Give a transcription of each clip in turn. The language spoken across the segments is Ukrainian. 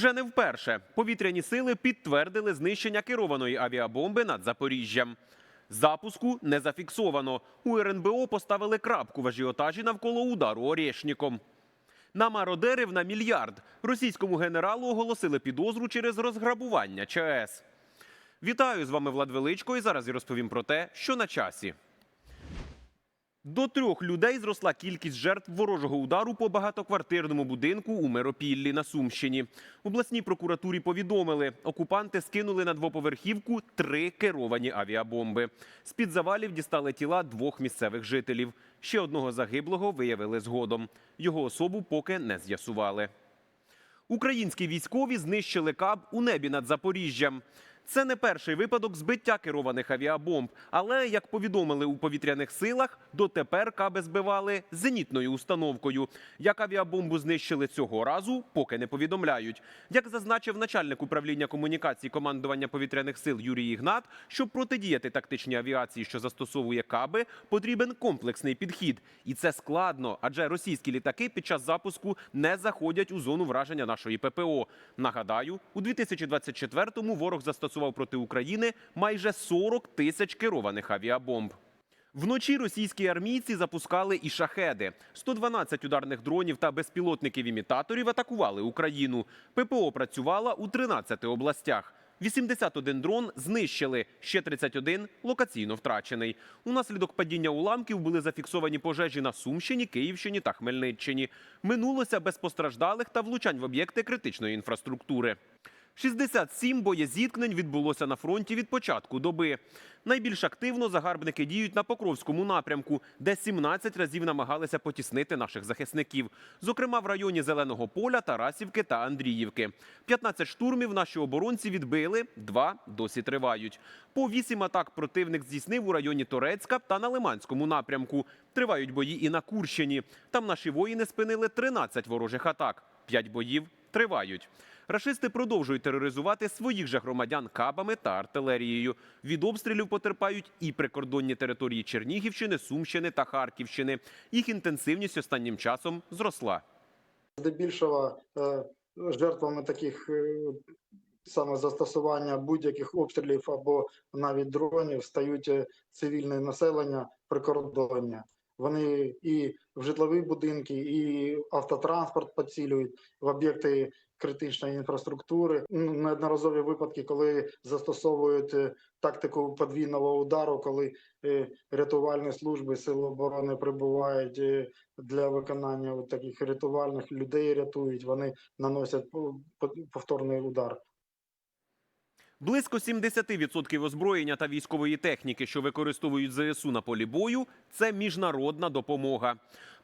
Вже не вперше повітряні сили підтвердили знищення керованої авіабомби над Запоріжжям. Запуску не зафіксовано. У РНБО поставили крапку в ажіотажі навколо удару Орєшніком. На мародерив на мільярд російському генералу оголосили підозру через розграбування ЧАЕС. Вітаю з вами Влад Величко. І зараз я розповім про те, що на часі. До трьох людей зросла кількість жертв ворожого удару по багатоквартирному будинку у Миропіллі на Сумщині. Обласній прокуратурі повідомили, окупанти скинули на двоповерхівку три керовані авіабомби. З під завалів дістали тіла двох місцевих жителів. Ще одного загиблого виявили згодом. Його особу поки не з'ясували. Українські військові знищили каб у небі над Запоріжжям. Це не перший випадок збиття керованих авіабомб, але як повідомили у повітряних силах, дотепер каби збивали зенітною установкою. Як авіабомбу знищили цього разу, поки не повідомляють. Як зазначив начальник управління комунікації командування повітряних сил Юрій Ігнат, щоб протидіяти тактичній авіації, що застосовує каби, потрібен комплексний підхід, і це складно, адже російські літаки під час запуску не заходять у зону враження нашої ППО. Нагадаю, у 2024-му ворог застосував проти України майже 40 тисяч керованих авіабомб. Вночі російські армійці запускали і шахеди. 112 ударних дронів та безпілотників-імітаторів атакували Україну. ППО працювала у 13 областях. 81 дрон знищили, ще 31 локаційно втрачений. Унаслідок падіння уламків були зафіксовані пожежі на Сумщині, Київщині та Хмельниччині. Минулося без постраждалих та влучань в об'єкти критичної інфраструктури. 67 боєзіткнень відбулося на фронті від початку доби. Найбільш активно загарбники діють на Покровському напрямку, де 17 разів намагалися потіснити наших захисників, зокрема в районі Зеленого поля, Тарасівки та Андріївки. 15 штурмів наші оборонці відбили, два досі тривають. По 8 атак противник здійснив у районі Торецька та на Лиманському напрямку. Тривають бої і на Курщині. Там наші воїни спинили 13 ворожих атак. 5 боїв тривають. Рашисти продовжують тероризувати своїх же громадян кабами та артилерією. Від обстрілів потерпають і прикордонні території Чернігівщини, Сумщини та Харківщини. Їх інтенсивність останнім часом зросла. Здебільшого е, жертвами таких е, саме застосування будь-яких обстрілів або навіть дронів стають е, цивільне населення прикордоння. Вони і в житлові будинки, і автотранспорт поцілюють в об'єкти критичної інфраструктури. Ну, Неодноразові випадки, коли застосовують е, тактику подвійного удару, коли е, рятувальні служби Сил оборони прибувають е, для виконання таких рятувальних людей, рятують. Вони наносять по- по- повторний удар. Близько 70% озброєння та військової техніки, що використовують ЗСУ на полі бою, це міжнародна допомога.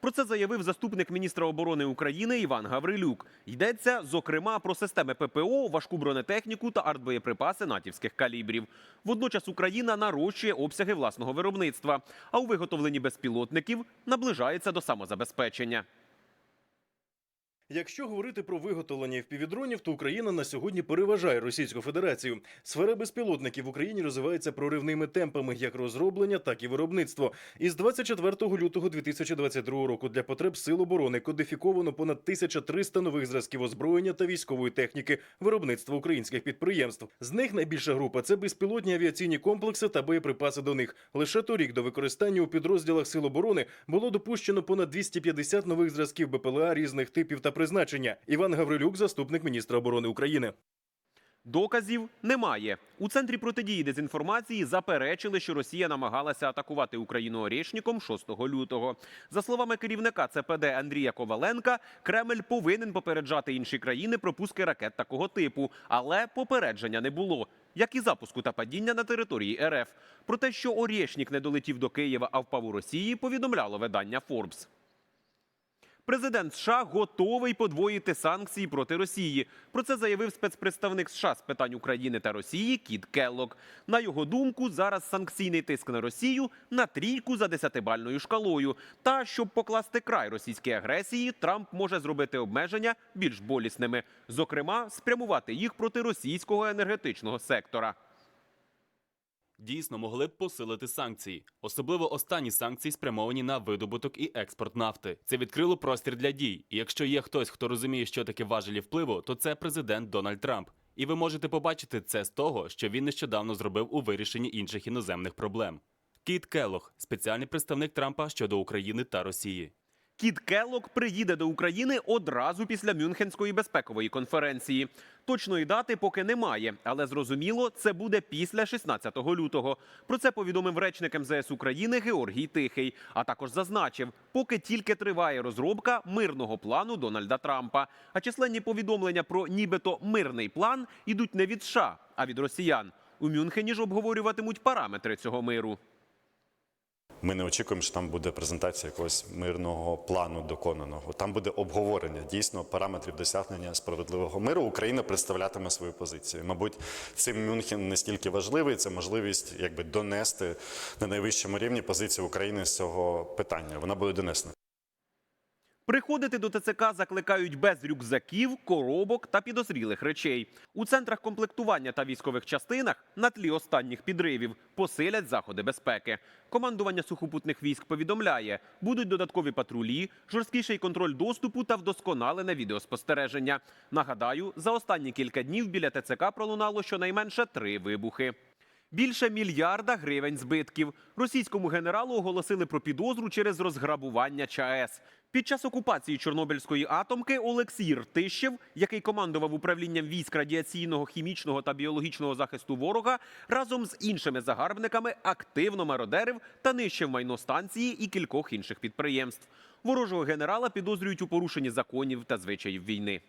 Про це заявив заступник міністра оборони України Іван Гаврилюк. Йдеться зокрема про системи ППО, важку бронетехніку та артбоєприпаси натівських калібрів. Водночас Україна нарощує обсяги власного виробництва, а у виготовленні безпілотників наближається до самозабезпечення. Якщо говорити про виготовлення впівдронів, то Україна на сьогодні переважає Російську Федерацію. Сфера безпілотників в Україні розвивається проривними темпами як розроблення, так і виробництво. Із 24 лютого 2022 року для потреб сил оборони кодифіковано понад 1300 нових зразків озброєння та військової техніки виробництва українських підприємств. З них найбільша група це безпілотні авіаційні комплекси та боєприпаси до них. Лише торік до використання у підрозділах сил оборони було допущено понад 250 нових зразків БПЛА різних типів та призначення. Іван Гаврилюк, заступник міністра оборони України. Доказів немає. У центрі протидії дезінформації заперечили, що Росія намагалася атакувати Україну орішником 6 лютого. За словами керівника ЦПД Андрія Коваленка, Кремль повинен попереджати інші країни про пуски ракет такого типу, але попередження не було. Як і запуску та падіння на території РФ. Про те, що Орєшнік не долетів до Києва, а впав у Росії, повідомляло видання Forbes. Президент США готовий подвоїти санкції проти Росії. Про це заявив спецпредставник США з питань України та Росії Кіт Келлок. На його думку, зараз санкційний тиск на Росію на трійку за десятибальною шкалою. Та щоб покласти край російській агресії, Трамп може зробити обмеження більш болісними, зокрема, спрямувати їх проти російського енергетичного сектора. Дійсно могли б посилити санкції, особливо останні санкції спрямовані на видобуток і експорт нафти. Це відкрило простір для дій. І якщо є хтось, хто розуміє, що таке важелі впливу, то це президент Дональд Трамп. І ви можете побачити це з того, що він нещодавно зробив у вирішенні інших іноземних проблем. Кіт Келлог, спеціальний представник Трампа щодо України та Росії. Кіт Келлок приїде до України одразу після Мюнхенської безпекової конференції. Точної дати поки немає, але зрозуміло, це буде після 16 лютого. Про це повідомив речник МЗС України Георгій Тихий. А також зазначив, поки тільки триває розробка мирного плану Дональда Трампа. А численні повідомлення про нібито мирний план ідуть не від США, а від росіян. У Мюнхені ж обговорюватимуть параметри цього миру. Ми не очікуємо, що там буде презентація якогось мирного плану доконаного. Там буде обговорення дійсно параметрів досягнення справедливого миру. Україна представлятиме свою позицію. Мабуть, цим Мюнхен не стільки важливий, це можливість якби донести на найвищому рівні позицію України з цього питання. Вона буде донесена. Приходити до ТЦК закликають без рюкзаків, коробок та підозрілих речей. У центрах комплектування та військових частинах на тлі останніх підривів посилять заходи безпеки. Командування сухопутних військ повідомляє, будуть додаткові патрулі, жорсткіший контроль доступу та вдосконалене відеоспостереження. Нагадаю, за останні кілька днів біля ТЦК пролунало щонайменше три вибухи. Більше мільярда гривень збитків. Російському генералу оголосили про підозру через розграбування ЧАЕС. Під час окупації Чорнобильської атомки Олексій Ртищев, який командував управлінням військ радіаційного, хімічного та біологічного захисту ворога, разом з іншими загарбниками активно мародерив та нищив майно станції і кількох інших підприємств. Ворожого генерала підозрюють у порушенні законів та звичаїв війни.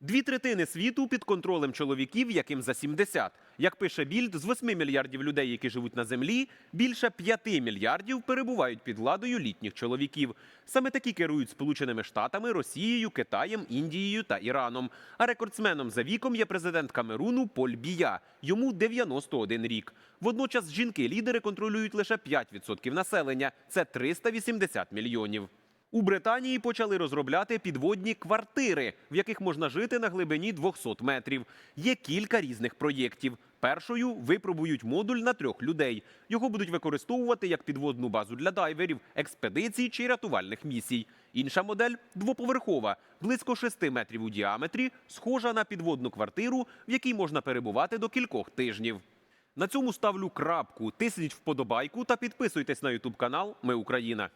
Дві третини світу під контролем чоловіків, яким за 70. Як пише Більд, з 8 мільярдів людей, які живуть на землі, більше 5 мільярдів перебувають під владою літніх чоловіків. Саме такі керують Сполученими Штатами, Росією, Китаєм, Індією та Іраном. А рекордсменом за віком є президент Камеруну Поль Бія. Йому 91 рік. Водночас жінки-лідери контролюють лише 5% населення. Це 380 мільйонів. У Британії почали розробляти підводні квартири, в яких можна жити на глибині 200 метрів. Є кілька різних проєктів. Першою випробують модуль на трьох людей. Його будуть використовувати як підводну базу для дайверів, експедицій чи рятувальних місій. Інша модель двоповерхова, близько 6 метрів у діаметрі, схожа на підводну квартиру, в якій можна перебувати до кількох тижнів. На цьому ставлю крапку. Тисніть вподобайку та підписуйтесь на Ютуб канал Ми Україна.